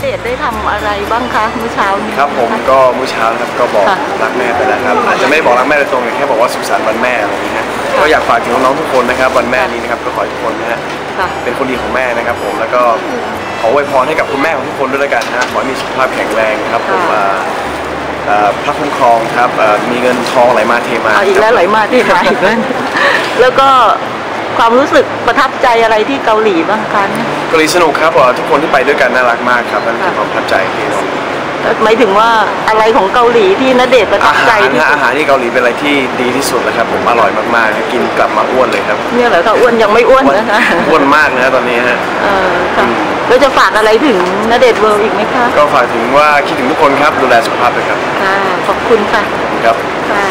เดชน์ได้ทำอะไรบ้างคะเมื่อเช้านี้ครับผมก็มื้อเช้านะครับก็บอกค่ะรักแม่ไปแล้วครับอาจจะไม่ได้บอกรักแม่โดยตรงแต่แค่บอกว่าสุขสันต์วันแม่อะไรอย่างเงี้ยนะก็อยากฝากถึงน้องๆทุกคนนะครับวันแม่นี้นะครับก็ขอให้ทุกคนนะฮะค่ะเป็นคนดีของแม่นะครับผมแล้วก็ขออวยพรให้กับคุณแม่ของทุกคนด้วยแล้วกันนะฮะขอให้มีสุขภาพแข็งแรงครับผมค่ะเอ่อเอ่อพระคุ้มครองครับเอ่อมีเงินทองไหลมาเทมาเอาอีกแล้วไหลมาที่มาอีกแล้วแล้วก็ความรู้สึกประทับใจอะไรที่เกาหลีบ้างคะ เกาหลีสนุกครับเอ่อทุกคนที่ไปด้วยกันน่ารักมากครับนั่นคือค่ะความประทับใจที่หมายถึงว่าอะไรของเกาหลีที่นเดชน์ประทัอาบใจหารที่นะสุดอาหารที่เกาหลีเป็นอะไรที่ดีที่สุดแล้วครับ ผมอร่อยมากๆกินกลับมาอ้วนเลยครับเนี่ยเหรอคะอ้วนยังไม่อ้วนนะคะอ้วนมากนะตอนนี้ฮะเออค่ะแล้วจะฝากอะไรถึงนเดชน์เวิร์อีกไหมคะก็ฝากถึงว่าคิดถึงทุกคนครับดูแลสุขภาพด้วยครับค่ะขอบคุณค่ะครับค่ะ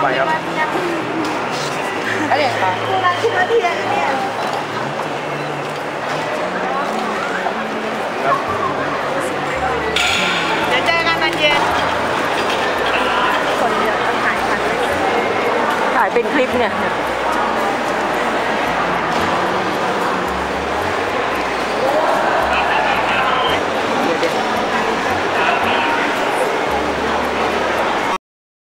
ไปครับ เดี๋ยวเจอกันตอนเย็นถ่ายเป็นคลิปเนี่ย